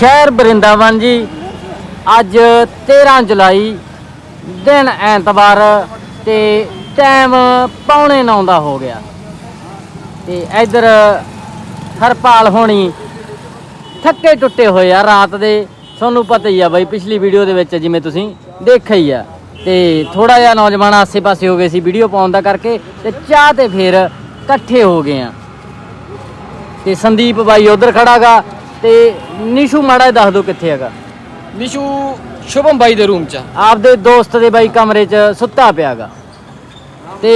ਸ਼ਹਿਰ ਬਰਿੰਦਾਵਨ ਜੀ, ਅੱਜ 13 ਜੁਲਾਈ ਦਿਨ ਐਤਵਾਰ ਤੇ ਟਾਈਮ ਪੌਣੇ 9 ਦਾ ਹੋ ਗਿਆ। ਤੇ ਇੱਧਰ ਹਰਪਾਲ ਹੋਣੀ ਥੱਕੇ ਟੁੱਟੇ ਹੋਏ ਆ ਰਾਤ ਦੇ। ਤੁਹਾਨੂੰ ਪਤਾ ਹੀ ਆ ਬਾਈ, ਪਿਛਲੀ ਵੀਡੀਓ ਦੇ ਵਿੱਚ ਜਿਵੇਂ ਤੁਸੀਂ ਦੇਖਿਆ ਹੀ ਆ। ਤੇ ਥੋੜਾ ਜਿਹਾ ਨੌਜਵਾਨ ਆਸੇ-ਪਾਸੇ ਹੋ ਗਏ ਸੀ ਵੀਡੀਓ ਪਾਉਣ ਦਾ ਕਰਕੇ ਤੇ ਚਾਹ ਤੇ ਫਿਰ ਇਕੱਠੇ ਹੋ ਗਏ ਆ। ਤੇ ਸੰਦੀਪ ਬਾਈ ਉਧਰ ਖੜਾਗਾ ਤੇ ਨਿਸ਼ੂ ਮਾੜਾ ਦੱਸ ਦਿਓ ਕਿੱਥੇ ਹੈਗਾ। ਨਿਸ਼ੂ ਸ਼ੁਭਮ ਬਾਈ ਦੇ ਰੂਮ 'ਚ। ਆਪਦੇ ਦੋਸਤ ਦੇ ਬਾਈ ਕਮਰੇ 'ਚ ਸੁੱਤਾ ਪਿਆਗਾ ਤੇ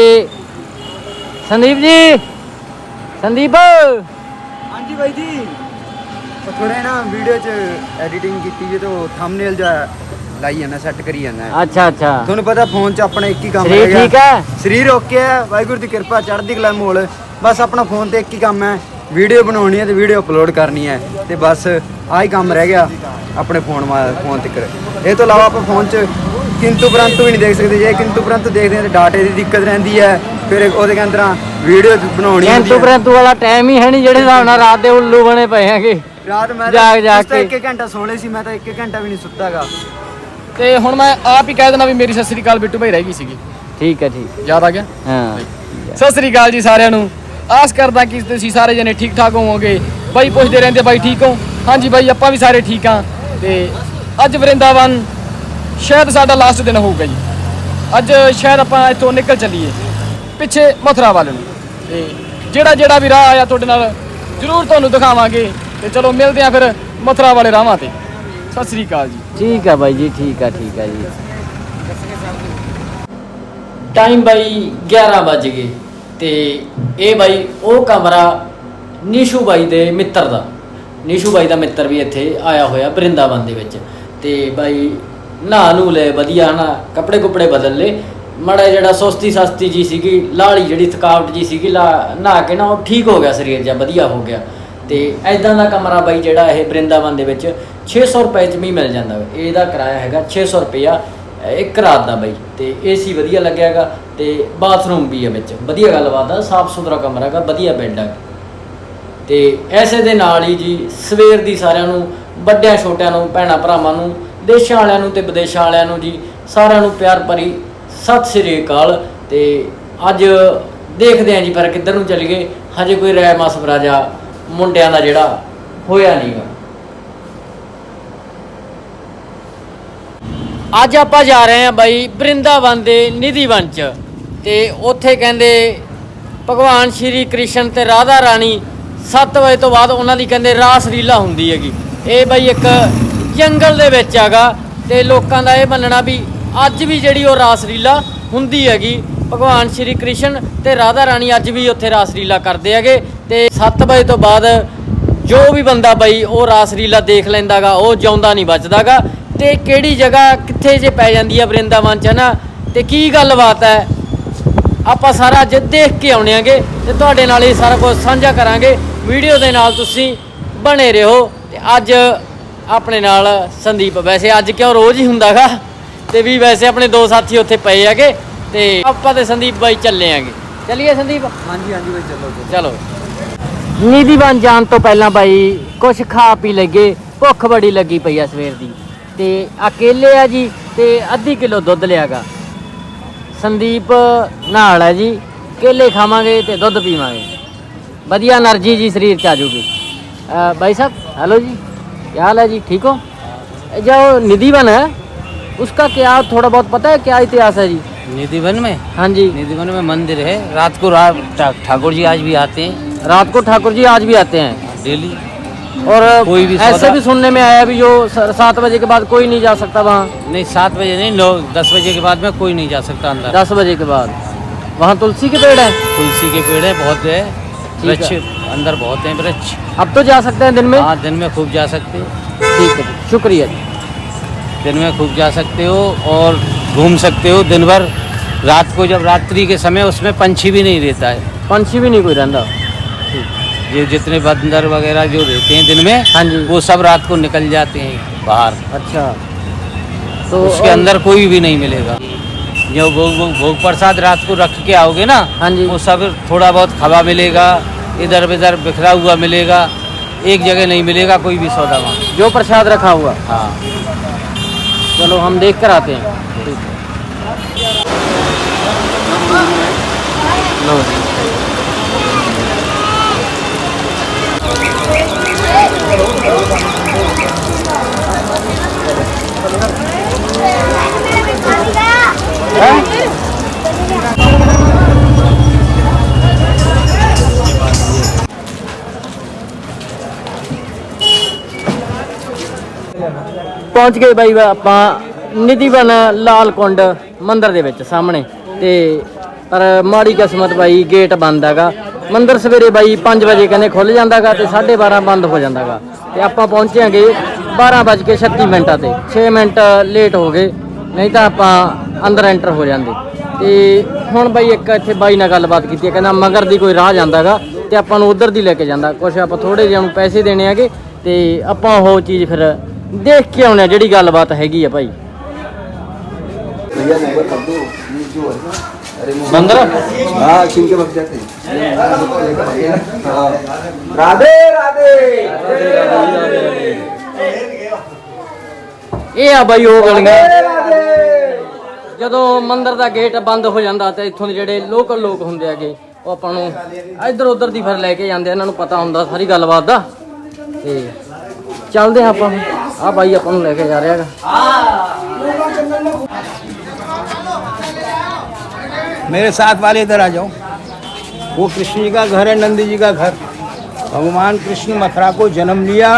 ਸੰਦੀਪ ਜੀ ਸੰਦੀਪ। ਹਾਂਜੀ ਬਾਈ ਜੀ। ਥੋੜਾ ਨਾ ਵੀਡੀਓ ਚ ਐਡੀਟਿੰਗ ਕੀਤੀ ਜੇ ਤੋਂ ਥੰਬਨੇਲ ਜਾ ਲਾਈ ਜਾਂਦਾ ਸੈੱਟ ਕਰੀ ਜਾਂਦਾ। ਅੱਛਾ ਅੱਛਾ। ਤੁਹਾਨੂੰ ਪਤਾ ਫੋਨ 'ਚ ਆਪਣਾ ਇੱਕ ਹੀ ਕੰਮ ਸਰੀਰ ਠੀਕ ਹੈ? ਸਰੀਰ ਓਕੇ ਹੈ ਵਾਹਿਗੁਰੂ ਦੀ ਕਿਰਪਾ ਚੜ੍ਹਦੀ ਕਲਾ ਮੋਲ। ਬਸ ਆਪਣਾ ਫੋਨ ਤੇ ਇੱਕ ਹੀ ਕੰਮ ਹੈ। ਵੀਡੀਓ ਬਣਾਉਣੀ ਹੈ ਤੇ ਵੀਡੀਓ ਅਪਲੋਡ ਕਰਨੀ ਹੈ ਤੇ ਬਸ ਆਹੀ ਕੰਮ ਰਹਿ ਗਿਆ ਆਪਣੇ ਫੋਨ ਫੋਨ ਤੇ ਇਹ ਤੋਂ ਇਲਾਵਾ ਆਪਾਂ ਫੋਨ 'ਚ ਕਿੰਤੂ ਪਰੰਤੂ ਵੀ ਨਹੀਂ ਦੇਖ ਸਕਦੇ। ਜੇ ਕਿੰਤੂ ਪਰੰਤੂ ਦੇਖਦੇ ਹਾਂ ਤੇ ਡਾਟੇ ਦੀ ਦਿੱਕਤ ਰਹਿੰਦੀ ਹੈ ਫਿਰ ਉਹਦੇ ਅੰਦਰਾਂ ਵੀਡੀਓ ਬਣਾਉਣੀ ਹੁੰਦੀ ਕਿੰਤੂ ਹੈ। ਪਰੰਤੂ ਵਾਲਾ ਟਾਈਮ ਹੀ ਹੈ ਨਹੀਂ ਜਿਹੜੇ ਹਿਸਾਬ ਨਾਲ ਰਾਤ ਦੇ ਉੱਲੂ ਬਣੇ ਪਏ ਹੈਗੇ। ਰਾਤ ਮੈਂ ਜਾਗ ਜਾਗ ਕੇ। ਇੱਕ ਇੱਕ ਘੰਟਾ ਸੋਲੇ ਸੀ ਮੈਂ ਤਾਂ ਇੱਕ ਇੱਕ ਘੰਟਾ ਵੀ ਨਹੀਂ ਸੁੱਤਾਗਾ। ਤੇ ਹੁਣ ਮੈਂ ਆਪ ਹੀ ਕਹਿ ਦੇਣਾ ਵੀ ਮੇਰੀ ਸਤਿ ਸ੍ਰੀ ਅਕਾਲ ਬਿੱਟੂ ਭਾਈ ਰਹਿ ਗਈ ਸੀਗੀ। ਠੀਕ ਹੈ ਠੀਕ ਯਾਦ ਆ ਗਿਆ? ਹਾਂ। ਸਤਿ ਸ੍ਰੀ ਅਕਾਲ ਜੀ ਸਾਰਿਆਂ ਨੂੰ। ਆਸ ਕਰਦਾ ਕਿ ਤੁਸੀਂ ਸਾਰੇ ਜਣੇ ਠੀਕ ਠਾਕ ਹੋਵੋਗੇ। ਬਾਈ ਪੁੱਛਦੇ ਰਹਿੰਦੇ ਬਾਈ ਠੀਕ ਹੋ? ਹਾਂਜੀ ਬਾਈ ਆਪਾਂ ਵੀ ਸਾਰੇ ਠੀਕ ਆ ਤੇ ਅੱਜ ਵਰਿੰਦਾਵਨ ਸ਼ਾਇਦ ਸਾਡਾ ਲਾਸਟ ਦਿਨ ਹੋਊਗਾ ਜੀ। ਅੱਜ ਸ਼ਾਇਦ ਆਪਾਂ ਇੱਥੋਂ ਨਿਕਲ ਚੱਲੀਏ ਪਿੱਛੇ ਮਥੁਰਾ ਵੱਲ ਨੂੰ। ਤੇ ਜਿਹੜਾ ਜਿਹੜਾ ਵੀ ਰਾਹ ਆਇਆ ਤੁਹਾਡੇ ਨਾਲ ਜ਼ਰੂਰ ਤੁਹਾਨੂੰ ਦਿਖਾਵਾਂਗੇ। ਤੇ ਚਲੋ ਮਿਲਦੇ ਆ ਫਿਰ ਮਥੁਰਾ ਵਾਲੇ ਰਾਹਾਂ ਤੇ। ਸਤਿ ਸ੍ਰੀ ਅਕਾਲ ਜੀ। ਠੀਕ ਹੈ ਬਾਈ ਜੀ ਠੀਕ ਹੈ ਠੀਕ ਹੈ ਜੀ। ਟਾਈਮ ਬਾਈ 11 ਵੱਜ ਗਏ। ਤੇ ਇਹ ਬਾਈ, ਉਹ ਕਮਰਾ ਨੀਸ਼ੂ ਬਾਈ ਦੇ ਮਿੱਤਰ ਦਾ। ਨਿਸ਼ੂ ਬਾਈ ਦਾ ਮਿੱਤਰ ਵੀ ਇੱਥੇ ਆਇਆ ਹੋਇਆ ਬਰਿੰਦਾਵਨ ਦੇ ਵਿੱਚ। ਤੇ ਬਾਈ ਨਹਾ ਨੂੰ ਲੈ ਵਧੀਆ ਹਨਾ, ਕੱਪੜੇ ਕੁਪੜੇ ਬਦਲ ਲੈ ਮੜਾ ਜਿਹੜਾ ਸੁਸਤੀ ਸਸਤੀ ਜੀ ਸੀਗੀ, ਲਾਲੀ ਜਿਹੜੀ ਥਕਾਵਟ ਜੀ ਸੀਗੀ, ਲਾ- ਨਹਾ ਕੇ ਨਾ ਉਹ ਠੀਕ ਹੋ ਗਿਆ ਸਰੀਰ ਜਾਂ ਵਧੀਆ ਹੋ ਗਿਆ। ਤੇ ਐਦਾਂ ਦਾ ਕਮਰਾ ਬਾਈ ਜਿਹੜਾ ਇਹ ਬਰਿੰਦਾਵਨ ਦੇ ਵਿੱਚ 600 ਰੁਪਏ ਚ ਵੀ ਮਿਲ ਜਾਂਦਾ। ਇਹਦਾ ਕਿਰਾਇਆ ਹੈਗਾ 600 ਰੁਪਇਆ ਇੱਕ ਰਾਤ ਦਾ ਬਾਈ। ਤੇ ਏਸੀ ਵਧੀਆ ਲੱਗਿਆਗਾ ਤੇ ਬਾਥਰੂਮ ਵੀ ਹੈ ਵਿੱਚ। ਵਧੀਆ ਗੱਲਬਾਤ ਆ, ਸਾਫ਼ ਸੁਥਰਾ ਕਮਰਾ ਹੈਗਾ, ਵਧੀਆ ਬੈੱਡ ਹੈ ਤੇ ਐਸੇ ਦੇ ਨਾਲ ਹੀ ਜੀ, ਸਵੇਰ ਦੀ ਸਾਰਿਆਂ ਨੂੰ, ਵੱਡਿਆਂ, ਛੋਟਿਆਂ ਨੂੰ, ਭੈਣਾਂ, ਭਰਾਵਾਂ ਨੂੰ, ਦੇਸ਼ਾਂ ਵਾਲਿਆਂ ਨੂੰ ਤੇ ਵਿਦੇਸ਼ਾਂ ਵਾਲਿਆਂ ਨੂੰ ਜੀ, ਸਾਰਿਆਂ ਨੂੰ ਪਿਆਰ ਭਰੀ ਸਤਿ ਸ੍ਰੀ ਅਕਾਲ। ਤੇ ਅੱਜ ਦੇਖਦੇ ਆਂ ਜੀ, ਪਰ ਕਿੱਧਰ ਨੂੰ ਚੱਲੀਏ? ਹਜੇ ਕੋਈ ਰਾਇ ਮਸਵਰਾ ਜਾ ਮੁੰਡਿਆਂ ਦਾ ਜਿਹੜਾ ਹੋਇਆ ਨਹੀਂਗਾ ਅੱਜ ਆਪਾਂ ਜਾ ਰਹੇ ਹਾਂ ਬਾਈ ਬ੍ਰਿੰਦਾਵਨ ਦੇ ਨਿਧੀਵਨ ਚ ਤੇ ਉੱਥੇ ਕਹਿੰਦੇ ਭਗਵਾਨ ਸ਼੍ਰੀ ਕ੍ਰਿਸ਼ਨ ਤੇ ਰਾਧਾ ਰਾਣੀ 7 ਵਜੇ ਤੋਂ ਬਾਅਦ ਉਹਨਾਂ ਦੀ ਕਹਿੰਦੇ ਰਾਸ ਲੀਲਾ ਹੁੰਦੀ ਹੈਗੀ। ਇਹ ਬਈ ਇੱਕ ਜੰਗਲ ਦੇ ਵਿੱਚ ਹੈਗਾ ਤੇ ਲੋਕਾਂ ਦਾ ਇਹ ਮੰਨਣਾ ਵੀ ਅੱਜ ਵੀ ਜਿਹੜੀ ਉਹ ਰਾਸ ਲੀਲਾ ਹੁੰਦੀ ਹੈਗੀ, ਭਗਵਾਨ ਸ਼੍ਰੀ ਕ੍ਰਿਸ਼ਨ ਤੇ ਰਾਧਾ ਰਾਣੀ ਅੱਜ ਵੀ ਉੱਥੇ ਰਾਸ ਲੀਲਾ ਕਰਦੇ ਹੈਗੇ ਤੇ 7 ਵਜੇ ਤੋਂ ਬਾਅਦ ਜੋ ਵੀ ਬੰਦਾ ਬਈ ਉਹ ਰਾਸ ਲੀਲਾ ਦੇਖ ਲੈਂਦਾਗਾ ਉਹ ਜਿਉਂਦਾ ਨਹੀਂ ਬਚਦਾਗਾ ਤੇ ਕਿਹੜੀ ਜਗ੍ਹਾ ਕਿੱਥੇ ਜੇ ਪੈ ਜਾਂਦੀ ਹੈ ਬ੍ਰਿੰਦਾਵਨ ਚ ਨਾ, ਤੇ ਕੀ ਗੱਲਬਾਤ ਹੈ? ਆਪਾਂ ਸਾਰਾ ਅੱਜ ਦੇਖ ਕੇ ਆਉਣੇ ਆਂਗੇ ਤੇ ਤੁਹਾਡੇ ਨਾਲ ਇਹ ਸਾਰਾ ਕੁਝ ਸਾਂਝਾ ਕਰਾਂਗੇ। ਵੀਡੀਓ ਦੇ ਨਾਲ ਤੁਸੀਂ ਬਣੇ ਰਹੋ ਤੇ ਅੱਜ ਆਪਣੇ ਨਾਲ ਸੰਦੀਪ। ਵੈਸੇ ਅੱਜ ਕਿਉਂ ਰੋਜ਼ ਹੀ ਹੁੰਦਾਗਾ ਤੇ ਵੀ ਵੈਸੇ ਆਪਣੇ ਦੋ ਸਾਥੀ ਉੱਥੇ ਪਏ ਹੈਗੇ ਤੇ ਆਪਾਂ ਤੇ ਸੰਦੀਪ ਬਾਈ ਚੱਲੇ ਆਂਗੇ। ਚੱਲੀਏ ਸੰਦੀਪ? ਹਾਂਜੀ ਹਾਂਜੀ ਬਾਈ ਚੱਲੋ ਚਲੋ। ਨੀਦੀਵਾਨ ਜਾਣ ਤੋਂ ਪਹਿਲਾਂ ਬਾਈ ਕੁਛ ਖਾ ਪੀ ਲੱਗੇ ਭੁੱਖ ਬੜੀ ਲੱਗੀ ਪਈ ਆ ਸਵੇਰ ਦੀ। ਤੇ ਅਕੇਲੇ ਆ ਜੀ ਤੇ ਅੱਧੀ ਕਿਲੋ ਦੁੱਧ ਲਿਆਗਾ। संदीप नाल है जी केले खावे तो दुध पीवे ਵਧੀਆ एनर्जी जी शरीर ਚ भाई साहब हेलो जी क्या हाल है जी ठीक हो जो निधिवन है उसका क्या थोड़ा बहुत पता है क्या इतिहास है जी निधिवन में हाँ जी निधिवन में मंदिर है रात को रात ठाकुर जी आज भी आते हैं रात को ठाकुर जी आज भी आते हैं डेली और कोई भी ऐसे भी सुनने में आया भी जो सात बजे के बाद कोई नहीं जा सकता वहाँ। नहीं सात बजे नहीं नौ दस बजे के बाद में कोई नहीं जा सकता अंदर। दस बजे के बाद। वहाँ तुलसी के पेड़ है? तुलसी के पेड़ है बहुत है। वृक्ष अंदर बहुत है वृक्ष। अब तो जा सकते हैं दिन में? हाँ दिन में खूब जा सकते हो। ठीक है शुक्रिया। जी दिन में खूब जा सकते हो और घूम सकते हो दिन भर। रात को जब रात्रि के समय उसमें पंछी भी नहीं रहता है। पंछी भी नहीं कोई रहता। ये जितने बंदर वगैरह जो रहते हैं दिन में हाँ जी। वो सब रात को निकल जाते हैं बाहर। अच्छा। तो उसके और- अंदर कोई भी नहीं मिलेगा। जो भोग भोग भोग प्रसाद रात को रख के आओगे ना हाँ जी। वो सब थोड़ा बहुत हवा मिलेगा इधर उधर बिखरा हुआ मिलेगा एक जगह नहीं मिलेगा कोई भी सौदा वहाँ। जो प्रसाद रखा हुआ। हाँ। चलो हम देख कर आते हैं। लो। जी। ਪਹੁੰਚ ਗਏ ਬਾਈ ਆਪਾਂ ਨਿਧੀਵਨ ਲਾਲ ਕੁੰਡ ਮੰਦਿਰ ਦੇ ਵਿੱਚ ਸਾਹਮਣੇ ਤੇ ਪਰ ਮਾੜੀ ਕਿਸਮਤ ਬਾਈ ਗੇਟ ਬੰਦ ਹੈਗਾ। ਮੰਦਿਰ ਸਵੇਰੇ ਬਾਈ 5 ਵਜੇ ਕਹਿੰਦੇ ਖੁੱਲ ਜਾਂਦਾਗਾ ਤੇ 12:30 ਬੰਦ ਹੋ ਜਾਂਦਾਗਾ। ਤੇ ਆਪਾਂ ਪਹੁੰਚਾਂਗੇ 12:36 ਮਿੰਟਾਂ ਤੇ। 6 ਮਿੰਟ ਲੇਟ ਹੋ ਗਏ। ਨਹੀਂ ਤਾਂ ਆਪਾਂ ਅੰਦਰ ਐਂਟਰ ਹੋ ਜਾਂਦੇ ਤੇ ਹੁਣ ਬਾਈ ਇੱਕ ਇੱਥੇ ਬਾਈ ਨਾਲ ਗੱਲਬਾਤ ਕੀਤੀ ਹੈ ਕਹਿੰਦਾ ਮਗਰ ਦੀ ਕੋਈ ਰਾਹ ਜਾਂਦਾਗਾ ਤੇ ਆਪਾਂ ਨੂੰ ਉਧਰ ਦੀ ਲੈ ਕੇ ਜਾਂਦਾ ਕੁਛ ਆਪਾਂ ਥੋੜੇ ਜਿਹਾ ਨੂੰ ਪੈਸੇ ਦੇਣੇ ਹੈਗੇ ਤੇ ਆਪਾਂ ਉਹ ਚੀਜ਼ ਫਿਰ ਦੇਖ ਕੇ ਆਉਣੇ ਆ ਜਿਹੜੀ ਗੱਲਬਾਤ ਹੈਗੀ ਆ ਭਾਈ ਮੰਦਰ हाँ छीन के बच जाते हैं हाँ। राधे राधे ਇਹ ਆ ਬਾਈ ਉਹ ਗਲੀਆਂ राधे ਜਦੋਂ ਮੰਦਿਰ ਦਾ ਗੇਟ ਬੰਦ ਹੋ ਜਾਂਦਾ ਤੇ ਇੱਥੋਂ ਦੇ ਜਿਹੜੇ ਲੋਕਲ ਲੋਕ ਹੁੰਦੇ ਹੈਗੇ ਉਹ ਆਪਾਂ ਨੂੰ ਇੱਧਰ ਉੱਧਰ ਦੀ ਫਿਰ ਲੈ ਕੇ ਜਾਂਦੇ ਆ, ਇਹਨਾਂ ਨੂੰ ਪਤਾ ਹੁੰਦਾ ਸਾਰੀ ਗੱਲਬਾਤ ਦਾ ਤੇ ਚੱਲਦੇ ਆ ਆਪਾਂ ਆ ਬਾਈ ਆਪਾਂ ਨੂੰ ਲੈ ਕੇ ਜਾ ਰਿਹਾ ਹੈਗਾ मेरे साथ वाले इधर आ जाओ वो कृष्ण जी का घर है नंदी जी का घर भगवान कृष्ण मथुरा को जन्म लिया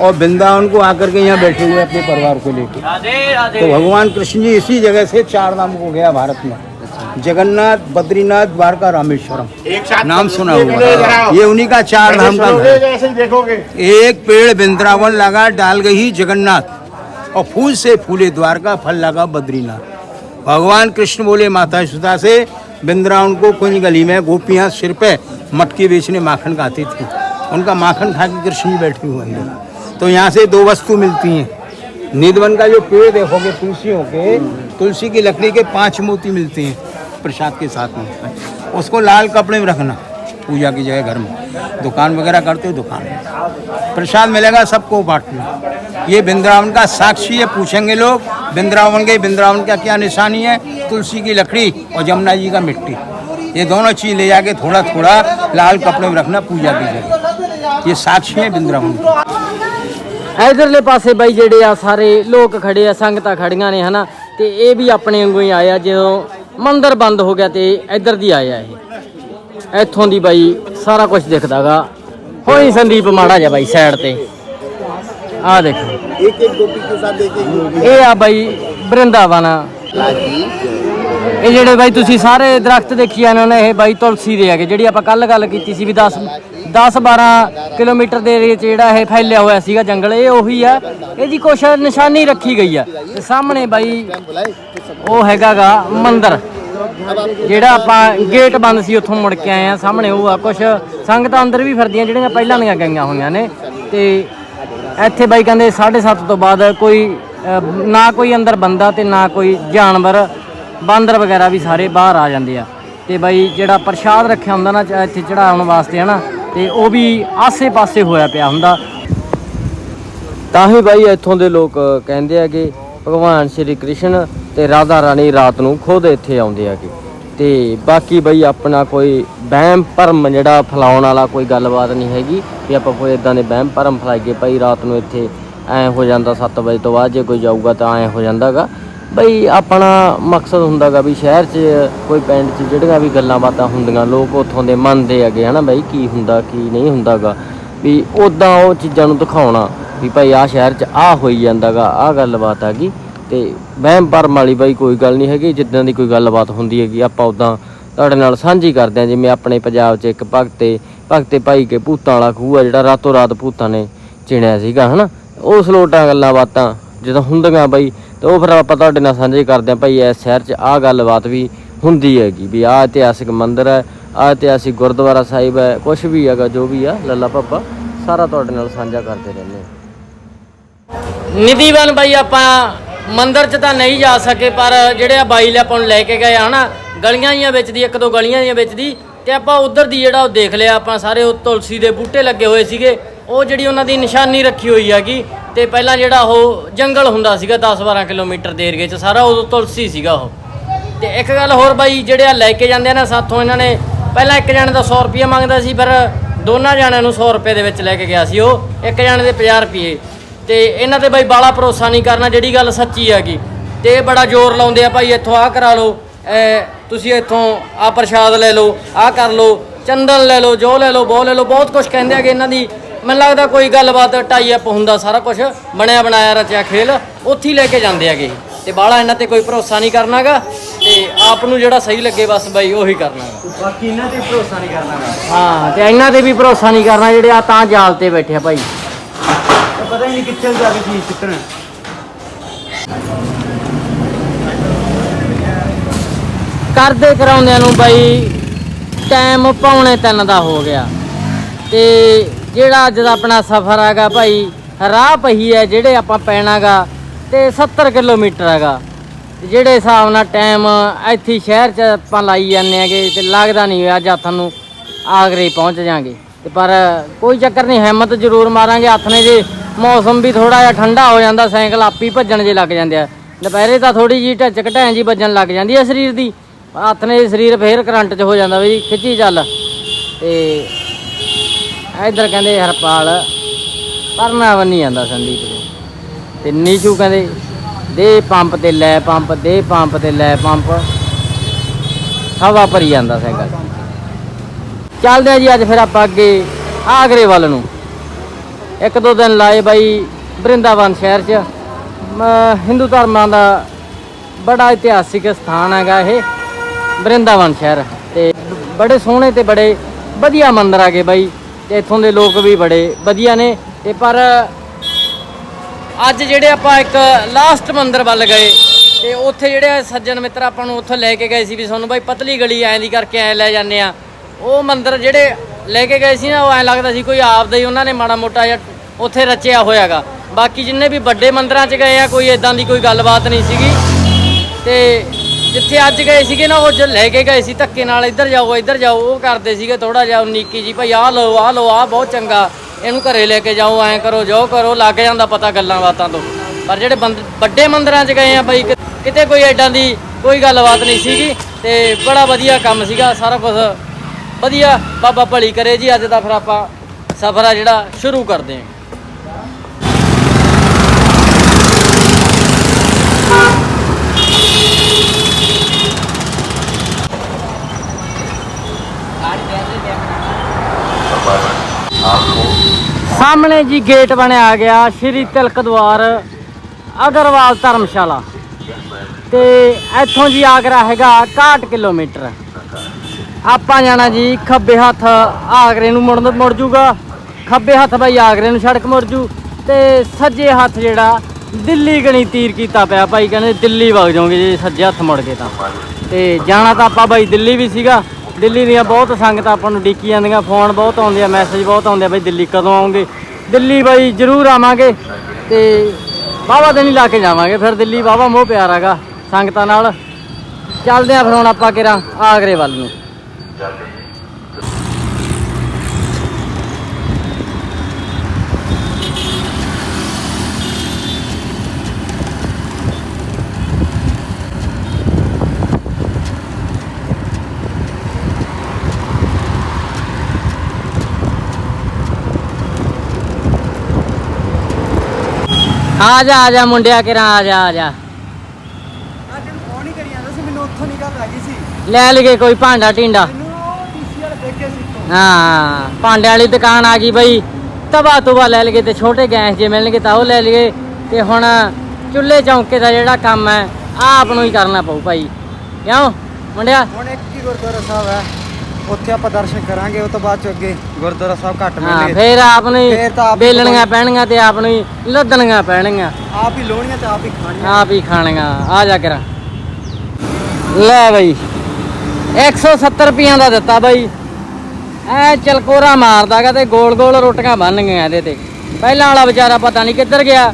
और वृंदावन को आकर के यहाँ बैठे हुए अपने परिवार को लेकर तो भगवान कृष्ण जी इसी जगह से चार धाम को गया भारत में। जगन्नाथ बद्रीनाथ द्वारका रामेश्वरम। नाम सुना हुआ ये उन्हीं का चार धाम का है। एक पेड़ वृंदावन लगा डाल गई जगन्नाथ। और फूल से फूले द्वारका फल लगा बद्रीनाथ। भगवान कृष्ण बोले माता सुधा से वृंदावन को कुंज गली में गोपियाँ सिर पे मटकी बेचने माखन खाती थी। उनका माखन खा के कृष्ण जी बैठे हुए हैं। तो यहाँ से दो वस्तु मिलती हैं। निधवन का जो पेड़ देखोगे तुलसियों के तुलसी की लकड़ी के पाँच मोती मिलते हैं प्रसाद के साथ में। उसको लाल कपड़े में रखना, पूजा की जगह घर में। दुकान वगैरह करते हो, दुकान में। प्रसाद मिलेगा सबको बांटना ये वृंदावन का साक्षी है, पूछेंगे लोग, वृंदावन के वृंदावन का क्या निशानी है? तुलसी की लकड़ी और जमुना जी का मिट्टी। ये दोनों चीज़ ले जाके थोड़ा थोड़ा लाल कपड़े में रखना, पूजा की जगह। ये साक्षी है वृंदावन। ਇਧਰਲੇ ਪਾਸੇ ਬਾਈ ਜਿਹੜੇ ਆ ਸਾਰੇ ਲੋਕ ਖੜੇ ਆ ਸੰਗਤਾਂ ਖੜੀਆਂ ਨੇ ਹਨਾ? ਤੇ ਇਹ ਵੀ ਆਪਣੇ ਵਾਂਗੂ ਹੀ ਆਇਆ ਜਦੋਂ ਮੰਦਰ ਬੰਦ ਹੋ ਗਿਆ ਤੇ ਇਧਰ ਦੀ ਆਇਆ ਇਹ। ਇੱਥੋਂ ਦੀ ਬਾਈ ਸਾਰਾ ਕੁਝ ਦਿਖਦਾਗਾ। ਹੋਈ ਸੰਦੀਪ ਮਾੜਾ ਜਿਹਾ ਬਾਈ ਸਾਈਡ ਤੇ। ਆ ਦੇਖੋ। ਇੱਕ ਇੱਕ ਗੋਪੀ ਕੇ ਸਾਥ ਇੱਕ ਇਹ ਆ ਬਾਈ ਬ੍ਰਿੰਦਾਵਨ। ਇਹ ਜਿਹੜੇ ਬਾਈ ਤੁਸੀਂ ਸਾਰੇ ਦਰਖਤ ਦੇਖੀ ਜਾਂਦੇ ਨੇ, ਇਹ ਬਾਈ ਤੁਲਸੀ ਦੇ ਹੈਗੇ, ਜਿਹੜੀ ਆਪਾਂ ਕੱਲ ਗੱਲ ਕੀਤੀ ਸੀ ਵੀ 10 10 12 ਕਿਲੋਮੀਟਰ ਦੇ ਏਰੀਏ 'ਚ ਜਿਹੜਾ ਇਹ ਫੈਲਿਆ ਹੋਇਆ ਸੀਗਾ ਜੰਗਲ, ਇਹ ਉਹੀ ਆ, ਇਹਦੀ ਕੁਛ ਨਿਸ਼ਾਨੀ ਰੱਖੀ ਗਈ ਆ। ਤੇ ਸਾਹਮਣੇ ਬਾਈ ਉਹ ਹੈਗਾਗਾ ਮੰਦਿਰ, ਜਿਹੜਾ ਆਪਾਂ ਗੇਟ ਬੰਦ ਸੀ, ਉੱਥੋਂ ਮੁੜ ਕੇ ਆਏ ਆ, ਸਾਹਮਣੇ ਉਹ ਆ, ਕੁਛ ਸੰਗਤਾਂ ਅੰਦਰ ਵੀ ਫਿਰਦੀਆਂ, ਜਿਹੜੀਆਂ ਪਹਿਲਾਂ ਦੀਆਂ ਗਈਆਂ ਹੋਈਆਂ ਨੇ। ਤੇ ਇੱਥੇ ਬਾਈ ਕਹਿੰਦੇ 7:30 ਤੋਂ ਬਾਅਦ ਕੋਈ ਨਾ ਕੋਈ ਅੰਦਰ ਬੰਦਾ ਤੇ ਨਾ ਕੋਈ ਜਾਨਵਰ ਬਾਂਦਰ ਵਗੈਰਾ ਵੀ ਸਾਰੇ ਬਾਹਰ ਆ ਜਾਂਦੇ ਆ। ਤੇ ਬਾਈ ਜਿਹੜਾ ਪ੍ਰਸ਼ਾਦ ਰੱਖਿਆ ਹੁੰਦਾ ਨਾ, ਚ- ਇੱਥੇ ਚੜਾਉਣ ਵਾਸਤੇ ਹਨਾ, ਤੇ ਉਹ ਵੀ ਆਸੇ-ਪਾਸੇ ਹੋਇਆ ਪਿਆ ਹੁੰਦਾ। ਤਾਂ ਹੀ ਬਾਈ ਇੱਥੋਂ ਦੇ ਲੋਕ ਕਹਿੰਦੇ ਆ ਕਿ ਭਗਵਾਨ ਸ਼੍ਰੀ ਕ੍ਰਿਸ਼ਨ ਤੇ ਰਾਧਾ ਰਾਣੀ ਰਾਤ ਨੂੰ ਖੁਦ ਇੱਥੇ ਆਉਂਦੇ ਆਗੇ ਤੇ ਬਾਕੀ ਬਈ ਆਪਣਾ ਕੋਈ ਵਹਿਮ ਭਰਮ ਜਿਹੜਾ ਫਲਾਉਣ ਵਾਲਾ ਕੋਈ ਗੱਲਬਾਤ ਨਹੀਂ ਹੈਗੀ ਵੀ ਆਪਾਂ ਕੋਈ ਇਦਾਂ ਦੇ ਵਹਿਮ ਭਰਮ ਫਲਾਈਏ ਭਾਈ ਰਾਤ ਨੂੰ ਇੱਥੇ ਐ ਹੋ ਜਾਂਦਾ 7 ਵਜੇ ਤੋਂ ਬਾਅਦ ਜੇ ਕੋਈ ਜਾਊਗਾ ਤਾਂ ਐ ਹੋ ਜਾਂਦਾਗਾ। ਬਈ ਆਪਣਾ ਮਕਸਦ ਹੁੰਦਾਗਾ ਵੀ ਸ਼ਹਿਰ 'ਚ ਕੋਈ ਪਿੰਡ 'ਚ ਜਿਹੜੀਆਂ ਵੀ ਗੱਲਾਂ ਬਾਤਾਂ ਹੁੰਦੀਆਂ, ਲੋਕ ਉੱਥੋਂ ਦੇ ਮੰਨਦੇ ਹੈਗੇ, ਹਨਾ ਬਈ ਕੀ ਹੁੰਦਾ, ਕੀ ਨਹੀਂ ਹੁੰਦਾਗਾ। ਵੀ ਉਦਾਂ ਉਹ ਚੀਜ਼ਾਂ ਨੂੰ ਦਿਖਾਉਣਾ ਵੀ ਭਾਈ ਆਹ ਸ਼ਹਿਰ 'ਚ ਆਹ ਹੋਈ ਜਾਂਦਾਗਾ, ਆਹ ਗੱਲਬਾਤ ਹੈਗੀ। ਤੇ ਵਹਿਮ ਭਰਮ ਵਾਲੀ ਬਾਈ ਕੋਈ ਗੱਲ ਨਹੀਂ ਹੈਗੀ, ਜਿੱਦਾਂ ਦੀ ਕੋਈ ਗੱਲਬਾਤ ਹੁੰਦੀ ਹੈਗੀ, ਆਪਾਂ ਉਦਾਂ ਤੁਹਾਡੇ ਨਾਲ ਸਾਂਝੀ ਕਰਦੇ ਹਾਂ, ਜਿਵੇਂ ਆਪਣੇ ਪੰਜਾਬ 'ਚ ਇੱਕ ਭਗਤੇ ਭਗਤੇ ਭਾਈ ਕੇ ਭੂਤਾਂ ਵਾਲਾ ਖੂਹ ਆ ਜਿਹੜਾ ਰਾਤੋਂ ਰਾਤ ਭੂਤਾਂ ਨੇ ਚਿਣਿਆ ਸੀਗਾ, ਹਨਾ। ਉਸ ਲੋਟਾਂ ਗੱਲਾਂ ਬਾਤਾਂ ਜਦੋਂ ਹੁੰਦੀਆਂ ਬਈ ਤੇ ਉਹ ਫਿਰ ਆਪਾਂ ਤੁਹਾਡੇ ਨਾਲ ਸਾਂਝੇ ਕਰਦੇ ਹਾਂ ਭਾਈ, ਇਸ ਸ਼ਹਿਰ 'ਚ ਆਹ ਗੱਲਬਾਤ ਵੀ ਹੁੰਦੀ ਹੈਗੀ ਵੀ ਆਹ ਇਤਿਹਾਸਿਕ ਮੰਦਿਰ ਹੈ, ਆਹ ਇਤਿਹਾਸਿਕ ਗੁਰਦੁਆਰਾ ਸਾਹਿਬ ਹੈ ਕੁਝ ਵੀ ਹੈਗਾ, ਜੋ ਵੀ ਆ, ਲੱਲਾ ਪਾਪਾ ਸਾਰਾ ਤੁਹਾਡੇ ਨਾਲ ਸਾਂਝਾ ਕਰਦੇ ਰਹਿੰਦੇ ਹਾਂ। ਨਿਧੀਵਨ ਬਾਈ, ਆਪਾਂ ਮੰਦਿਰ 'ਚ ਤਾਂ ਨਹੀਂ ਜਾ ਸਕੇ, ਪਰ ਜਿਹੜੇ ਆ ਬਾਈ ਲੈ ਆਪਾਂ ਨੂੰ ਲੈ ਕੇ ਗਏ ਆ, ਹਨਾ? ਗਲੀਆਂ ਜੀਆਂ ਵਿੱਚ ਦੀ ਇੱਕ ਦੋ ਗਲੀਆਂ ਜੀਆਂ ਵਿੱਚ ਦੀ ਤੇ ਆਪਾਂ ਉਧਰ ਦੀ ਜਿਹੜਾ ਉਹ ਦੇਖ ਲਿਆ, ਆਪਾਂ ਸਾਰੇ ਉਹ ਤੁਲਸੀ ਦੇ ਬੂਟੇ ਲੱਗੇ ਹੋਏ ਸੀਗੇ। ਉਹ ਜਿਹੜੀ ਉਹਨਾਂ ਦੀ ਨਿਸ਼ਾਨੀ ਰੱਖੀ ਹੋਈ ਹੈਗੀ ਤੇ ਪਹਿਲਾਂ ਜਿਹੜਾ ਉਹ ਜੰਗਲ ਹੁੰਦਾ ਸੀਗਾ 10-12 ਕਿਲੋਮੀਟਰ ਦੇ ਏਰੀਏ 'ਚ, ਸਾਰਾ ਉਦੋਂ ਤੁਲਸੀ ਸੀਗਾ ਉਹ। ਤੇ ਇੱਕ ਗੱਲ ਹੋਰ ਬਾਈ, ਜਿਹੜੇ ਆ ਲੈ ਕੇ ਜਾਂਦੇ ਆ ਨਾ ਸਾਥੋਂ ਇਹਨਾਂ ਨੇ, ਪਹਿਲਾਂ ਇੱਕ ਜਣੇ ਦਾ 100 ਰੁਪਏ ਮੰਗਦਾ ਸੀ, ਪਰ ਦੋਨਾਂ ਜਣਿਆਂ ਨੂੰ 100 ਰੁਪਏ ਦੇ ਵਿੱਚ ਲੈ ਕੇ ਗਿਆ ਸੀ ਉਹ, ਇੱਕ ਜਣੇ ਦੇ 50 ਰੁਪਏ ਤੇ ਇਹਨਾਂ ਤੇ ਬਾਈ ਬਾਲਾ ਭਰੋਸਾ ਨਹੀਂ ਕਰਨਾ, ਜਿਹੜੀ ਗੱਲ ਸੱਚੀ ਹੈਗੀ। ਤੇ ਇਹ ਬੜਾ ਜ਼ੋਰ ਲਾਉਂਦੇ ਆ, ਭਾਈ ਇੱਥੋਂ ਆਹ ਕਰਾ ਲਓ ਤੁਸੀਂ ਇੱਥੋਂ ਆ ਪ੍ਰਸ਼ਾਦ ਲੈ ਲਓ, ਆਹ ਕਰ ਲਓ, ਚੰਦਨ ਲੈ ਲਓ ਜੋ ਲੈ ਲਓ, ਬਹੁ ਲੈ ਲਓ, ਬਹੁਤ ਕੁਝ ਕਹਿੰਦੇ ਆਗੇ ਇਹਨਾਂ ਦੀ ਮੈਨੂੰ ਲੱਗਦਾ ਕੋਈ ਗੱਲਬਾਤ ਟਾਈ ਅਪ ਹੁੰਦਾ ਸਾਰਾ ਕੁਝ ਬਣਿਆ ਬਣਾਇਆ ਰਚਿਆ ਖੇਲ ਉੱਥੇ ਹੀ ਲੈ ਕੇ ਜਾਂਦੇ ਆਗੇ ਤੇ ਬਾਲਾ ਇਹਨਾਂ ਤੇ ਕੋਈ ਭਰੋਸਾ ਨਹੀਂ ਕਰਨਾਗਾ ਤੇ ਆਪ ਨੂੰ ਜਿਹੜਾ ਸਹੀ ਲੱਗੇ ਬਸ ਬਾਈ ਉਹੀ ਕਰਨਾਗਾ ਬਾਕੀ ਇਹਨਾਂ ਤੇ ਭਰੋਸਾ ਨਹੀਂ ਕਰਨਾ। ਹਾਂ ਤੇ ਇਹਨਾਂ ਤੇ ਵੀ ਭਰੋਸਾ ਨਹੀਂ ਕਰਨਾ ਜਿਹੜੇ ਆ ਤਾਂ ਜਾਲ ਤੇ ਬੈਠੇ ਆ ਭਾਈ। ਪਤਾ ਹੀ ਨਹੀਂ ਕਿੱਥੇ ਜਾ ਕੇ ਚੀਜ਼ ਚੁੱਕਣ ਕਰਦੇ ਕਰਾਉਂਦਿਆਂ ਨੂੰ ਬਾਈ ਟਾਈਮ ਪੌਣੇ ਤਿੰਨ ਦਾ ਹੋ ਗਿਆ। ਤੇ ਜਿਹੜਾ ਅੱਜ ਦਾ ਆਪਣਾ ਸਫ਼ਰ ਹੈਗਾ ਭਾਈ, ਰਾਹ ਪਹੀ ਹੈ ਜਿਹੜੇ ਆਪਾਂ ਪੈਣਾਗਾ ਤੇ 70 ਕਿਲੋਮੀਟਰ ਹੈਗਾ। ਤੇ ਜਿਹੜੇ ਹਿਸਾਬ ਨਾਲ ਟਾਈਮ ਇੱਥੇ ਸ਼ਹਿਰ 'ਚ ਆਪਾਂ ਲਾਈ ਜਾਂਦੇ ਹੈਗੇ ਤੇ ਲੱਗਦਾ ਨਹੀਂ ਹੋਇਆ ਅੱਜ ਹੱਥ ਨੂੰ ਆਗਰੇ ਪਹੁੰਚ ਜਾਾਂਗੇ। ਤੇ ਪਰ ਕੋਈ ਚੱਕਰ ਨਹੀਂ, ਹਿੰਮਤ ਜ਼ਰੂਰ ਮਾਰਾਂਗੇ, ਹੱਥ ਨੇ ਜੇ ਮੌਸਮ ਵੀ ਥੋੜਾ ਜਿਹਾ ਠੰਡਾ ਹੋ ਜਾਂਦਾ, ਸਾਈਕਲ ਆਪੀ ਭੱਜਣ ਜੇ ਲੱਗ ਜਾਂਦੇ ਆ। ਦੁਪਹਿਰੇ ਤਾਂ ਥੋੜੀ ਜੀ ਢੱਚ ਘਟੈਂ ਜੀ ਵੱਜਣ ਲੱਗ ਜਾਂਦੀ ਹੈ ਸਰੀਰ ਦੀ। ਹੱਥ ਨੇ ਸਰੀਰ ਫੇਰ ਕਰੰਟ 'ਚ ਹੋ ਜਾਂਦਾ ਵੀ, ਖਿੱਚੀ ਚੱਲ। ਤੇ ਇਧਰ ਕਹਿੰਦੇ ਹਰਪਾਲ ਪਰਨਾ ਬੰਨੀ ਜਾਂਦਾ ਸੰਦੀਪ ਦੇ ਤੇ ਨੀਚੂ ਕਹਿੰਦੇ, ਦੇ ਪੰਪ ਤੇ ਲੈ ਪੰਪ, ਦੇ ਪੰਪ ਤੇ ਲੈ ਪੰਪ। ਹਵਾ ਭਰੀ ਜਾਂਦਾ ਸਾਈਕਲ। ਚੱਲਦੇ ਆ ਜੀ ਅੱਜ ਫਿਰ ਆਪਾਂ ਅੱਗੇ ਆਗਰੇ ਵੱਲ ਨੂੰ। ਇੱਕ ਦੋ ਦਿਨ ਲਾਏ ਬਾਈ ਬ੍ਰਿੰਦਾਵਨ ਸ਼ਹਿਰ 'ਚ। ਹਿੰਦੂ ਧਰਮਾਂ ਦਾ ਬੜਾ ਇਤਿਹਾਸਿਕ ਸਥਾਨ ਹੈਗਾ ਇਹ, ਬ੍ਰਿੰਦਾਵਨ ਸ਼ਹਿਰ। ਤੇ ਬੜੇ ਸੋਹਣੇ ਤੇ ਬੜੇ ਵਧੀਆ ਮੰਦਰ ਆਗੇ ਬਾਈ। ਤੇ ਇੱਥੋਂ ਦੇ ਲੋਕ ਵੀ ਬੜੇ ਵਧੀਆ ਨੇ ਤੇ ਪਰ ਅੱਜ ਜਿਹੜੇ ਆਪਾਂ ਇੱਕ ਲਾਸਟ ਮੰਦਰ ਵੱਲ ਗਏ ਤੇ ਉੱਥੇ ਜਿਹੜੇ ਸੱਜਣ ਮਿੱਤਰ ਆਪਾਂ ਨੂੰ ਉੱਥੋਂ ਲੈ ਕੇ ਗਏ ਸੀ ਵੀ ਸਾਨੂੰ ਬਾਈ ਪਤਲੀ ਗਲੀ ਐਂ ਦੀ ਕਰਕੇ ਐਂ ਲੈ ਜਾਂਦੇ ਆ। ਉਹ ਮੰਦਰ ਜਿਹੜੇ ਲੈ ਕੇ ਗਏ ਸੀ ਨਾ, ਉਹ ਐਂ ਲੱਗਦਾ ਸੀ ਕੋਈ ਆਪਦਾ ਹੀ ਉਹਨਾਂ ਨੇ ਮਾੜਾ ਮੋਟਾ ਜਿਹਾ ਉੱਥੇ ਰਚਿਆ ਹੋਇਆਗਾ। ਬਾਕੀ ਜਿੰਨੇ ਵੀ ਵੱਡੇ ਮੰਦਰਾਂ 'ਚ ਗਏ ਆ, ਕੋਈ ਇਦਾਂ ਦੀ ਕੋਈ ਗੱਲਬਾਤ ਨਹੀਂ ਸੀਗੀ। ਤੇ ਜਿੱਥੇ ਅੱਜ ਗਏ ਸੀਗੇ ਨਾ, ਉਹ ਜੋ ਲੈ ਕੇ ਗਏ ਸੀ, ਧੱਕੇ ਨਾਲ ਇੱਧਰ ਜਾਓ ਇੱਧਰ ਜਾਓ, ਉਹ ਕਰਦੇ ਸੀਗੇ ਥੋੜਾ ਜਿਹਾ ਉਨੀਕੀ ਜੀ, ਭਾਈ ਆਹ ਲਓ ਆਹ ਲਓ, ਆਹ ਬਹੁਤ ਚੰਗਾ, ਇਹਨੂੰ ਘਰੇ ਲੈ ਕੇ ਜਾਓ, ਐਂ ਕਰੋ, ਜੋ ਕਰੋ, ਲੱਗ ਜਾਂਦਾ ਪਤਾ ਗੱਲਾਂ ਬਾਤਾਂ ਤੋਂ। ਪਰ ਜਿਹੜੇ ਬੰਦ- ਵੱਡੇ ਮੰਦਰਾਂ 'ਚ ਗਏ ਆ ਬਾਈ ਕਿਤੇ ਕੋਈ ਐਡਾਂ ਦੀ ਕੋਈ ਗੱਲਬਾਤ ਨਹੀਂ ਸੀਗੀ ਤੇ ਬੜਾ ਵਧੀਆ ਕੰਮ ਸੀਗਾ, ਸਾਰਾ ਕੁਝ ਵਧੀਆ ਬਾਬਾ ਭਲੀ ਕਰੇ ਜੀ, ਅੱਜ ਦਾ ਫਿਰ ਆਪਾਂ ਸਫ਼ਰ ਆ ਜਿਹੜਾ ਸ਼ੁਰੂ ਕਰਦੇ ਹਾਂ। ਸਾਹਮਣੇ ਜੀ ਗੇਟ ਬਣਿਆ ਗਿਆ ਸ਼੍ਰੀ ਤਿਲਕ ਦਵਾਰ ਅਗਰਵਾਲ ਧਰਮਸ਼ਾਲਾ। ਤੇ ਇੱਥੋਂ ਜੀ ਆਗਰਾ ਹੈਗਾ 61 ਕਿਲੋਮੀਟਰ। ਆਪਾਂ ਜਾਣਾ ਜੀ ਖੱਬੇ ਹੱਥ ਆਗਰੇ ਨੂੰ ਮੁੜ ਮੁੜ ਜੂਗਾ। ਖੱਬੇ ਹੱਥ ਬਾਈ ਆਗਰੇ ਨੂੰ ਸੜਕ ਮੁੜ ਜੂ ਤੇ ਸੱਜੇ ਹੱਥ ਜਿਹੜਾ ਦਿੱਲੀ ਗਣੀ ਤੀਰ ਕੀਤਾ ਪਿਆ ਭਾਈ, ਕਹਿੰਦੇ ਦਿੱਲੀ ਵਗ ਜਾਓਗੇ ਜੇ ਸੱਜੇ ਹੱਥ ਮੁੜ ਗਏ ਤਾਂ। ਤੇ ਜਾਣਾ ਤਾਂ ਆਪਾਂ ਬਾਈ ਦਿੱਲੀ ਵੀ ਸੀਗਾ। ਦਿੱਲੀ ਦੀਆਂ ਬਹੁਤ ਸੰਗਤਾਂ ਆਪਾਂ ਨੂੰ ਡੀਕੀ ਜਾਂਦੀਆਂ, ਫੋਨ ਬਹੁਤ ਆਉਂਦੇ ਆ ਮੈਸੇਜ ਬਹੁਤ ਆਉਂਦੇ ਆ ਬਈ ਦਿੱਲੀ ਕਦੋਂ ਆਉਂਗੇ? ਦਿੱਲੀ ਬਾਈ ਜ਼ਰੂਰ ਆਵਾਂਗੇ ਤੇ ਵਾਹਵਾ ਦਿਨ ਹੀ ਲਾ ਕੇ ਜਾਵਾਂਗੇ, ਫਿਰ ਦਿੱਲੀ ਵਾਹਵਾ ਮੋਹ ਪਿਆਰ ਹੈਗਾ ਸੰਗਤਾਂ ਨਾਲ। ਚੱਲਦੇ ਆ ਫਿਰ ਹੁਣ ਆਪਾਂ ਕਿਰਾਂ ਆਗਰੇ ਵੱਲ ਨੂੰ। ਆ ਜਾ ਆ ਜਾ ਮੁੰਡਿਆ ਕਿਰਾਂ ਆ ਜਾ ਆ ਜਾ ਅੱਜ ਫੋਨ ਹੀ ਕਰੀ ਜਾਂਦਾ ਸੀ ਮੈਨੂੰ ਉੱਥੋਂ ਨਿਕਲ ਲੱਗੀ ਸੀ। ਲੈ ਲਈਏ ਕੋਈ ਭਾਂਡਾ ਢਿੰਡਾ ਮੈਨੂੰ ਉਹ ਟੀਸੀ ਵਾਲੇ ਦੇਖੇ ਸੀ ਉੱਥੋਂ। ਹਾਂ ਭਾਂਡਿਆਂ ਵਾਲੀ ਦੁਕਾਨ ਆ ਗਈ ਬਈ। ਤਵਾ ਤੁਵਾ ਲੈ ਲਈਏ ਤੇ ਛੋਟੇ ਗੈਸ ਜੇ ਮਿਲਣਗੇ ਤਾਂ ਉਹ ਲੈ ਲਈਏ। ਤੇ ਹੁਣ ਚੁੱਲ੍ਹੇ ਚੌਂਕੇ ਦਾ ਜਿਹੜਾ ਕੰਮ ਹੈ ਆਪ ਨੂੰ ਹੀ ਕਰਨਾ ਪਊ ਭਾਈ। ਕਿਉਂ? ਮੁੰਡਿਆ? ਹੁਣ ਇੱਕ ਹੀ ਗੁਰਦੁਆਰਾ ਸਾਹਿਬ ਹੈ। ਉੱਥੇ ਆਪਾਂ ਦਰਸ਼ਨ ਕਰਾਂਗੇ ਉਹ ਤੋਂ ਬਾਅਦ ਚ ਅੱਗੇ ਗੁਰਦੁਆਰਾ ਸਾਹਿਬ ਘੱਟ ਹਾਂ ਫੇਰ ਆਪ ਨੂੰ ਫੇਰ ਤਾਂ ਹੀ ਆਪ ਪੈਣਗੀਆਂ ਤੇ ਆਪ ਨੂੰ ਹੀ ਲੱਦਣੀਆਂ ਪੈਣਗੀਆਂ ਆਪ ਹੀ ਲੋਣੀਆਂ ਤੇ ਆਪ ਹੀ ਖਾਣੀਆਂ। ਆਪ ਹੀ ਖਾਣੀਆਂ ਆ ਜਾ ਕਰਾਂ। ਲੈ ਬਈ 170 ਰੁਪਈਆਂ ਦਾ ਦਿੱਤਾ ਬਈ। ਐ ਚਲਕੋਰਾ ਮਾਰਦਾਗਾ ਤੇ ਗੋਲ ਗੋਲ ਰੋਟੀਆਂ ਬਣ ਗਈਆਂ ਇਹਦੇ ਤੇ। ਪਹਿਲਾਂ ਵਾਲਾ ਵਿਚਾਰਾ ਪਤਾ ਨਹੀਂ ਕਿੱਧਰ ਗਿਆ।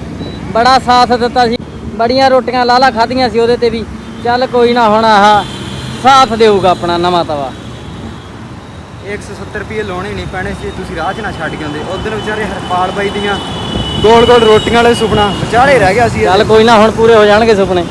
ਬੜਾ ਸਾਥ ਦਿੱਤਾ ਸੀ। ਬੜੀਆਂ ਰੋਟੀਆਂ ਲਾਲਾ ਖਾਧੀਆਂ ਸੀ ਉਹਦੇ ਤੇ ਵੀ। ਚੱਲ ਕੋਈ ਨਾ ਹੁਣ ਆਹ ਸਾਥ ਦੇਊਗਾ ਆਪਣਾ ਨਵਾਂ ਤਵਾ। 170 ਰੁਪਏ ਲਾਉਣੇ ਨਹੀਂ ਪੈਣੇ ਸੀ, ਤੁਸੀਂ ਰਾਹ 'ਚ ਨਾ ਛੱਡ ਕੇ ਆਉਂਦੇ। ਉਧਰ ਵਿਚਾਰੇ ਹਰਪਾਲ ਬਾਈ ਦੀਆਂ ਗੋਲ ਗੋਲ ਰੋਟੀਆਂ ਵਾਲੇ ਸੁਪਨਾ, ਵਿਚਾਰੇ ਰਹਿ ਗਿਆ ਸੀ। ਚੱਲ ਕੋਈ ਨਾ, ਹੁਣ ਪੂਰੇ ਹੋ ਜਾਣਗੇ ਸੁਪਨੇ।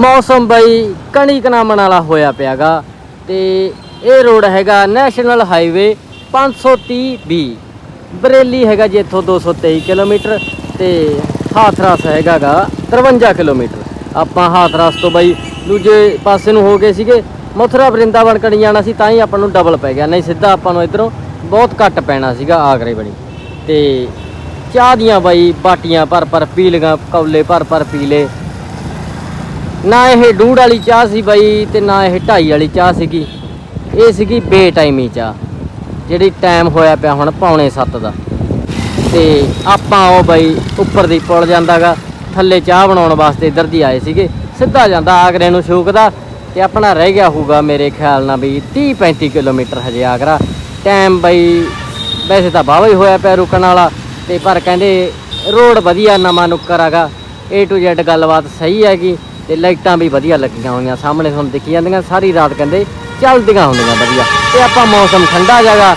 ਮੌਸਮ ਬਈ ਕਣੀ ਕਨਾਮਣ ਵਾਲਾ ਹੋਇਆ ਪਿਆਗਾ ਤੇ ਇਹ ਰੋਡ ਹੈਗਾ ਨੈਸ਼ਨਲ ਹਾਈਵੇ 530 ਬੀ। ਬਰੇਲੀ ਹੈਗਾ ਜੀ ਇੱਥੋਂ 223 ਕਿਲੋਮੀਟਰ ਤੇ ਹਾਥਰਸ ਹੈਗਾਗਾ 53 ਕਿਲੋਮੀਟਰ। ਆਪਾਂ ਹਾਥਰਸ ਤੋਂ ਬਈ ਦੂਜੇ ਪਾਸੇ ਨੂੰ ਹੋ ਗਏ ਸੀਗੇ। ਮਥੁਰਾ ਬ੍ਰਿੰਦਾਵਨ ਕਣੀ ਜਾਣਾ ਸੀ, ਤਾਂ ਹੀ ਆਪਾਂ ਨੂੰ ਡਬਲ ਪੈ ਗਿਆ। ਨਹੀਂ, ਸਿੱਧਾ ਆਪਾਂ ਨੂੰ ਇਧਰੋਂ ਬਹੁਤ ਘੱਟ ਪੈਣਾ ਸੀਗਾ ਆਗਰੇ ਬਣੀ। ਤੇ ਚਾਹ ਦੀਆਂ ਬਾਈ ਬਾਟੀਆਂ ਭਰ ਭਰ ਪੀ ਲਈਆਂ, ਕੌਲੇ ਭਰ ਭਰ ਪੀ ਲਏ। ਨਾ ਇਹ ਡੂੜ ਵਾਲੀ ਚਾਹ ਸੀ ਬਾਈ ਤੇ ਨਾ ਇਹ ਢਾਈ ਵਾਲੀ ਚਾਹ ਸੀਗੀ। ਇਹ ਸੀਗੀ ਬੇਟਾਈਮੀ ਚਾਹ, ਜਿਹੜੀ ਟਾਈਮ ਹੋਇਆ ਪਿਆ ਹੁਣ ਪੌਣੇ 7 ਦਾ। ਤੇ ਆਪਾਂ ਉਹ ਬਾਈ ਉੱਪਰ ਦੀ ਪੁਲ ਜਾਂਦਾਗਾ, ਥੱਲੇ ਚਾਹ ਬਣਾਉਣ ਵਾਸਤੇ ਇੱਧਰ ਦੀ ਆਏ ਸੀਗੇ। ਸਿੱਧਾ ਜਾਂਦਾ ਆਗਰੇ ਨੂੰ ਸ਼ੂਕਦਾ ਤੇ ਆਪਣਾ ਰਹਿ ਗਿਆ ਹੋਊਗਾ ਮੇਰੇ ਖਿਆਲ ਨਾਲ ਵੀ 30 35 ਕਿਲੋਮੀਟਰ ਹਜੇ ਆਗਰਾ। ਟਾਈਮ ਬਾਈ ਵੈਸੇ ਤਾਂ ਬਾਵਾ ਹੀ ਹੋਇਆ ਪਿਆ ਰੁਕਣ ਵਾਲਾ, ਤੇ ਪਰ ਕਹਿੰਦੇ ਰੋਡ ਵਧੀਆ ਨਵਾਂ ਨੁੱਕਰ ਹੈਗਾ A to Z ਗੱਲਬਾਤ ਸਹੀ ਹੈਗੀ। ਤੇ ਲਾਈਟਾਂ ਵੀ ਵਧੀਆ ਲੱਗੀਆਂ ਹੋਈਆਂ, ਸਾਹਮਣੇ ਤੁਹਾਨੂੰ ਦਿਖੀ ਜਾਂਦੀਆਂ, ਸਾਰੀ ਰਾਤ ਕਹਿੰਦੇ ਚੱਲਦੀਆਂ ਹੁੰਦੀਆਂ ਵਧੀਆ। ਤੇ ਆਪਾਂ ਮੌਸਮ ਠੰਡਾ ਜਗਾ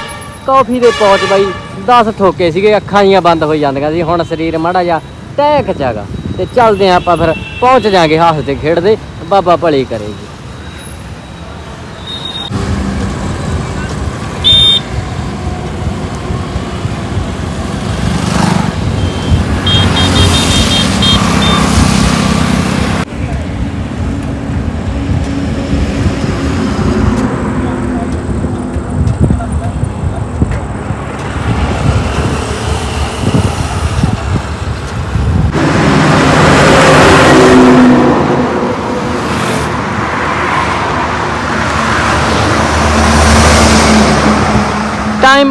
ਕਾਫੀ ਦੇ ਪਹੁੰਚ ਬਾਈ 10 ਠੋਕੇ ਸੀਗੇ, ਅੱਖਾਂ ਜੀਆਂ ਬੰਦ ਹੋ ਜਾਂਦੀਆਂ ਸੀ, ਹੁਣ ਸਰੀਰ ਮਾੜਾ ਜਿਹਾ ਟਹਿਕ ਜਾਗਾ ਤੇ ਚੱਲਦੇ ਆਂ ਆਪਾਂ ਫਿਰ, ਪਹੁੰਚ ਜਾਾਂਗੇ ਹੱਸਦੇ ਖੇਡਦੇ, ਬਾਬਾ ਭਲੀ ਕਰੇਗੀ।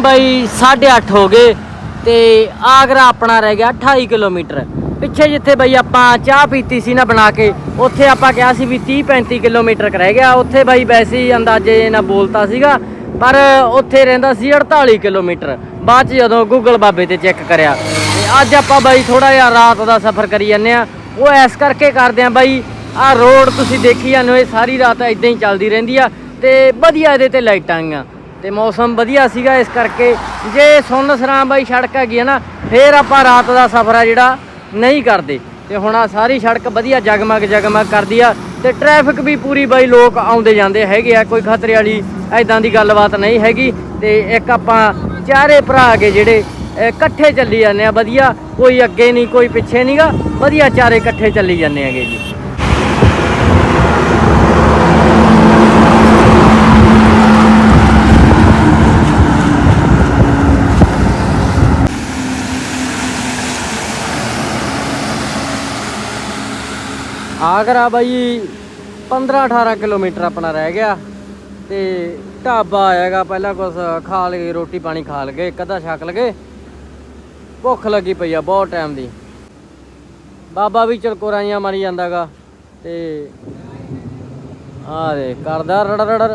ਬਾਈ 8:30 ਹੋ ਗਏ ਤੇ ਆਗਰਾ ਆਪਣਾ ਰਹਿ ਗਿਆ 28 ਕਿਲੋਮੀਟਰ। ਪਿੱਛੇ ਜਿੱਥੇ ਬਈ ਆਪਾਂ ਚਾਹ ਪੀਤੀ ਸੀ ਨਾ ਬਣਾ ਕੇ, ਉੱਥੇ ਆਪਾਂ ਕਿਹਾ ਸੀ ਵੀ 30 35 ਕਿਲੋਮੀਟਰ ਕੁ ਰਹਿ ਗਿਆ। ਉੱਥੇ ਬਾਈ ਵੈਸੇ ਹੀ ਅੰਦਾਜ਼ੇ ਨਾਲ ਬੋਲਤਾ ਸੀਗਾ, ਪਰ ਉੱਥੇ ਰਹਿੰਦਾ ਸੀ 48 ਕਿਲੋਮੀਟਰ। ਬਾਅਦ ਚ ਜਦੋਂ ਗੂਗਲ ਬਾਬੇ ਤੇ ਚੈੱਕ ਕਰਿਆ, ਤੇ ਅੱਜ ਆਪਾਂ ਬਾਈ ਥੋੜਾ ਜਿਹਾ ਰਾਤ ਦਾ ਸਫ਼ਰ ਕਰੀ ਜਾਂਦੇ ਆ ਉਹ ਐਸ ਕਰਕੇ ਕਰਦੇ ਆ ਬਾਈ, ਆਹ ਰੋਡ ਤੁਸੀਂ ਦੇਖੀ ਜਾਂਦੇ ਹੋ, ਇਹ ਸਾਰੀ ਰਾਤ ਇਦਾਂ ਹੀ ਚੱਲਦੀ ਰਹਿੰਦੀ ਆ ਤੇ ਵਧੀਆ ਇਹਦੇ ਤੇ ਲਾਈਟਾਂ ਆਈਆਂ। ਤੇ ਮੌਸਮ ਵਧੀਆ ਸੀਗਾ ਇਸ ਕਰਕੇ ਜੇ ਸੁੰਨ ਸਰਾਂ ਬਾਈ ਸੜਕ ਹੈਗੀ ਹੈ ਨਾ, ਫੇਰ ਆਪਾਂ ਰਾਤ ਦਾ ਸਫ਼ਰ ਆ ਜਿਹੜਾ ਨਹੀਂ ਕਰਦੇ। ਤੇ ਹੁਣ ਆ ਸਾਰੀ ਸੜਕ ਵਧੀਆ ਜਗਮਗ ਜਗਮਗ ਕਰਦੀ ਆ ਤੇ ਟ੍ਰੈਫਿਕ ਵੀ ਪੂਰੀ ਬਾਈ ਲੋਕ ਆਉਂਦੇ ਜਾਂਦੇ ਹੈਗੇ ਆ, ਕੋਈ ਖਤਰੇ ਵਾਲੀ ਐਦਾਂ ਦੀ ਗੱਲਬਾਤ ਨਹੀਂ ਹੈਗੀ। ਤੇ ਇੱਕ ਆਪਾਂ ਚਾਰੇ ਭਰਾ ਕੇ ਜਿਹੜੇ ਇਕੱਠੇ ਚੱਲੀ ਜਾਂਦੇ ਆ, ਵਧੀਆ, ਕੋਈ ਅੱਗੇ ਨਹੀਂ, ਕੋਈ ਪਿੱਛੇ ਨਹੀਂਗਾ ਵਧੀਆ ਚਾਰੇ ਇਕੱਠੇ ਚੱਲੀ ਜਾਂਦੇ ਹੈਗੇ ਜੀ। ਆਗਰਾ ਬਾਈ 15 18 ਕਿਲੋਮੀਟਰ ਆਪਣਾ ਰਹਿ ਗਿਆ ਤੇ ਢਾਬਾ ਆਏਗਾ ਪਹਿਲਾਂ ਕੁਛ ਖਾ ਲਏ, ਰੋਟੀ ਪਾਣੀ ਖਾ ਲਗੇ ਇੱਕ ਅੱਧਾ ਛਕ ਲਗੇ ਭੁੱਖ ਲੱਗੀ ਪਈ ਆ, ਬਹੁਤ ਟਾਈਮ ਦੀ। ਬਾਬਾ ਵੀ ਚਲਕੋਰਾਈਆਂ ਮਾਰੀ ਜਾਂਦਾਗਾ ਤੇ ਆ ਦੇ ਕਰਦਾ ਰੜ ਰੜ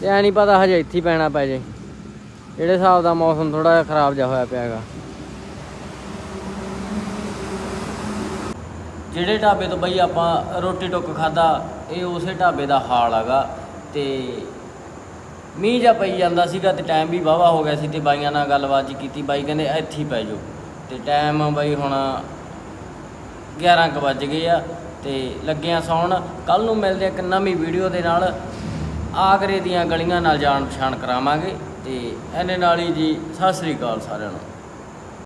ਤੇ ਐ ਨਹੀਂ ਪਤਾ ਹਜੇ ਇੱਥੇ ਪੈਣਾ ਪੈ ਜੇ। ਜਿਹੜੇ ਹਿਸਾਬ ਦਾ ਮੌਸਮ ਥੋੜਾ ਜਿਹਾ ਖਰਾਬ ਜਿਹਾ ਹੋਇਆ ਪਿਆਗਾ। ਜਿਹੜੇ ਢਾਬੇ ਤੋਂ ਬਈ ਆਪਾਂ ਰੋਟੀ ਟੁੱਕ ਖਾਦਾ ਇਹ ਉਸੇ ਢਾਬੇ ਦਾ ਹਾਲ ਹੈਗਾ ਤੇ ਮੀਂਹ ਜਾ ਪਈ ਜਾਂਦਾ ਸੀਗਾ ਤੇ ਟਾਈਮ ਵੀ ਵਾਵਾ ਹੋ ਗਿਆ ਸੀ ਤੇ ਬਾਈਆਂ ਨਾਲ ਗੱਲਬਾਤ ਜੀ ਕੀਤੀ, ਬਾਈ ਕਹਿੰਦੇ ਇੱਥੇ ਹੀ ਪੈ ਜਾਓ। ਤੇ ਟਾਈਮ ਬਾਈ ਹੁਣ 11 ਕੁ ਵੱਜ ਗਏ ਆ ਤੇ ਲੱਗਿਆ ਸੌਣ। ਕੱਲ ਨੂੰ ਮਿਲਦੇ ਆ ਇੱਕ ਨਵੀਂ ਵੀਡੀਓ ਦੇ ਨਾਲ। ਆਗਰੇ ਦੀਆਂ ਗਲੀਆਂ ਨਾਲ ਜਾਣ ਪਛਾਣ ਕਰਾਵਾਂਗੇ ਤੇ ਇਹਨੇ ਨਾਲ ਹੀ ਜੀ, ਸਤਿ ਸ੍ਰੀ ਅਕਾਲ ਸਾਰਿਆਂ ਨੂੰ।